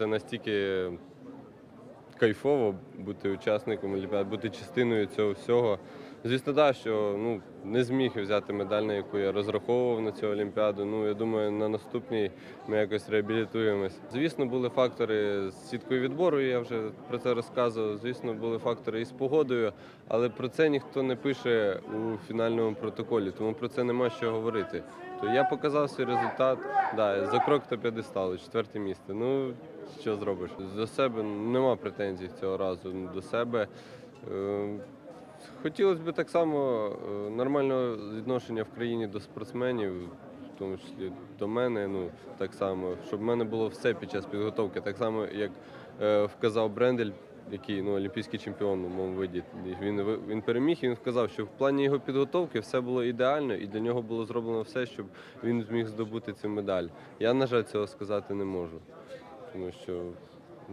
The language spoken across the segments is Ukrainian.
Це настільки кайфово бути учасником Олімпіади, бути частиною цього всього. Звісно, так, що ну, не зміг взяти медаль, на яку я розраховував на цю Олімпіаду. Ну, я думаю, на наступній ми якось реабілітуємось. Звісно, були фактори з сіткою відбору, я вже про це розказував. Звісно, були фактори із погодою, але про це ніхто не пише у фінальному протоколі, тому про це нема що говорити. То я показав свій результат. Да, за крок до п'єдесталу, четверте місце. Ну, що зробиш? До себе нема претензій цього разу до себе. Е, Хотілося б так само е, нормального відношення в країні до спортсменів, в тому числі до мене. Ну так само, щоб в мене було все під час підготовки. Так само, як е, вказав Брендель, який ну, олімпійський чемпіон у моєму виді. Він він переміг. і Він сказав, що в плані його підготовки все було ідеально, і для нього було зроблено все, щоб він зміг здобути цю медаль. Я, на жаль, цього сказати не можу, тому що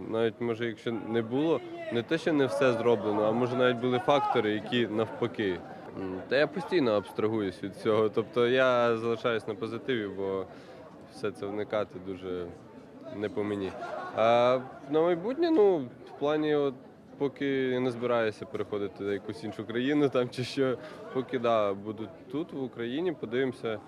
навіть може, якщо не було, не те, що не все зроблено, а може навіть були фактори, які навпаки. Та я постійно абстрагуюсь від цього. Тобто я залишаюсь на позитиві, бо все це вникати дуже не по мені. А на майбутнє, ну, в плані, от, поки я не збираюся переходити в якусь іншу країну там чи що, поки да, буду тут, в Україні, подивимося.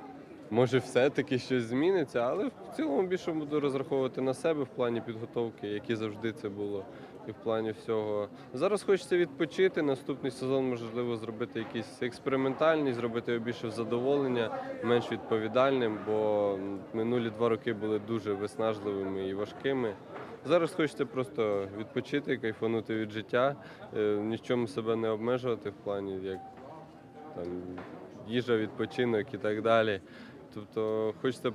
Може, все-таки щось зміниться, але в цілому більше буду розраховувати на себе в плані підготовки, як і завжди це було, і в плані всього. Зараз хочеться відпочити. Наступний сезон можливо зробити якийсь експериментальний, зробити його більше в задоволення, менш відповідальним, бо минулі два роки були дуже виснажливими і важкими. Зараз хочеться просто відпочити, кайфанути від життя, е, ні в чому себе не обмежувати в плані як там їжа, відпочинок і так далі. Тобто хочеться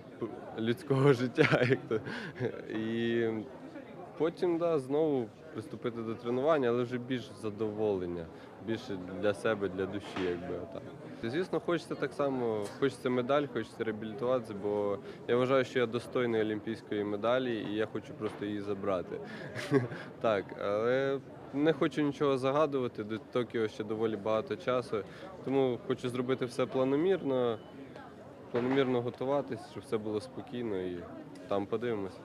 людського життя. Як то. І потім да, знову приступити до тренування, але вже більш задоволення, більше для себе, для душі, якби отак. Звісно, хочеться так само, хочеться медаль, хочеться реабілітуватися, бо я вважаю, що я достойний олімпійської медалі і я хочу просто її забрати. Так, але не хочу нічого загадувати. До Токіо ще доволі багато часу. Тому хочу зробити все планомірно, планомірно готуватись, щоб все було спокійно і там подивимось.